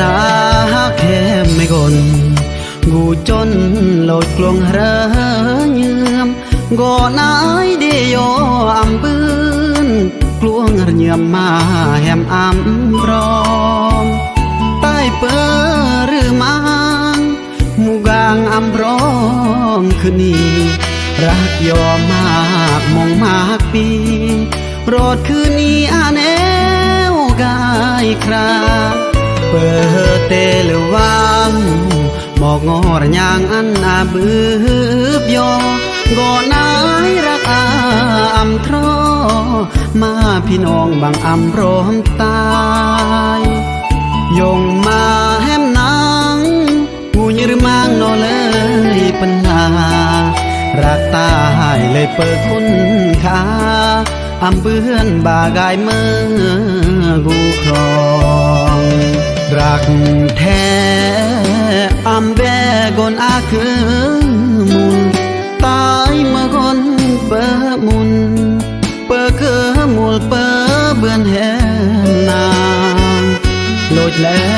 รักแค่ไม่กนกูจนโหลดกลวงเรเยือมก่อนายเดียวอำปืนกลวงเยือมมาแหมอำรอมใต้เปิหรือมังมูกางอำรอมคืนนี้รักยอมมากมองมากปีโรดคืนนี้อาแนวกายครา เปิดเตลวังหมอกงอระยางอันอาบืบยอก่อนายรักอาอำทรอมาพี่น้องบางอำรอมตายยงมาแฮมนางกูยืรมางนอเลยปัญหารักตายเลยเปิดคุณค่าอำเบือนบากายเมื่อกูครอง รักแท้อำแบกนอาคือมุนตายเมื่อนเปิมุนเปิคือมุลเปิเบือนแหนนางโลดแล้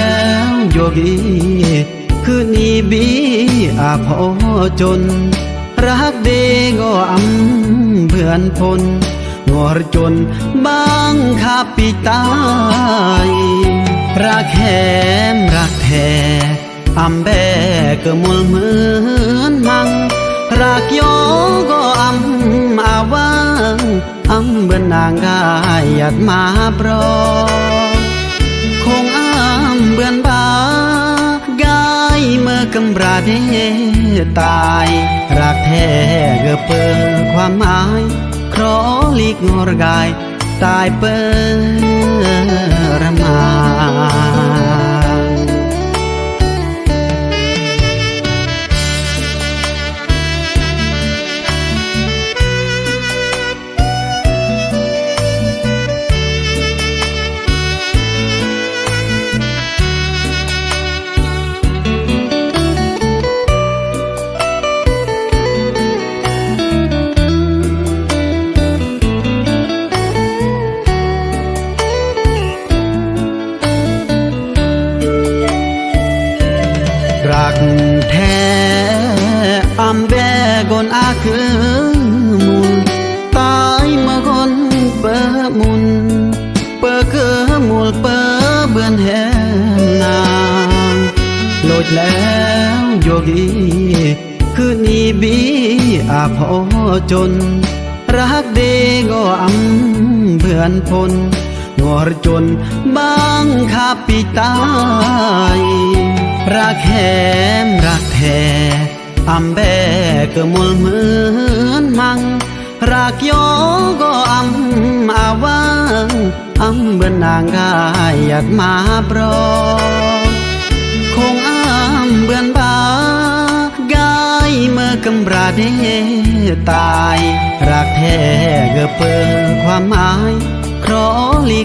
วโยกีคืนนี้บีอาพอจน รักเดก็อำเพื่อนพลงอรจนบางคาปิตาย รักแหมรักแท้อำแบก็มุลเหมือนมัง รักโยก็อำอาวังอำเบือนนางกายหยัดมาปรอคงอ้าเบือนบากายเมื่อกำราเดตาย รักแท้กือเปิดความหมาย ครอลีกงอรกาย ตายเปิดรมา รักแท้อำแบกอาคือมุนตายเมื่อคนเปิดมุนเปิดคือมุลเปิดเบือนแหนนางหลดแล้วโยกีคืนนี้บีอาพอจน รักเดก็อำเพื่อนพล งอรจนบางคาปิตายรักแหมรักแท้อำแบก็มุลเหมือนมังรักโยก็อำอาวังอำเบือนนางกายหยัดมาปรอคงอำเบือนบากายเมื่อกำราเดตายรักแท้กือเปิดความหมาย ครอลี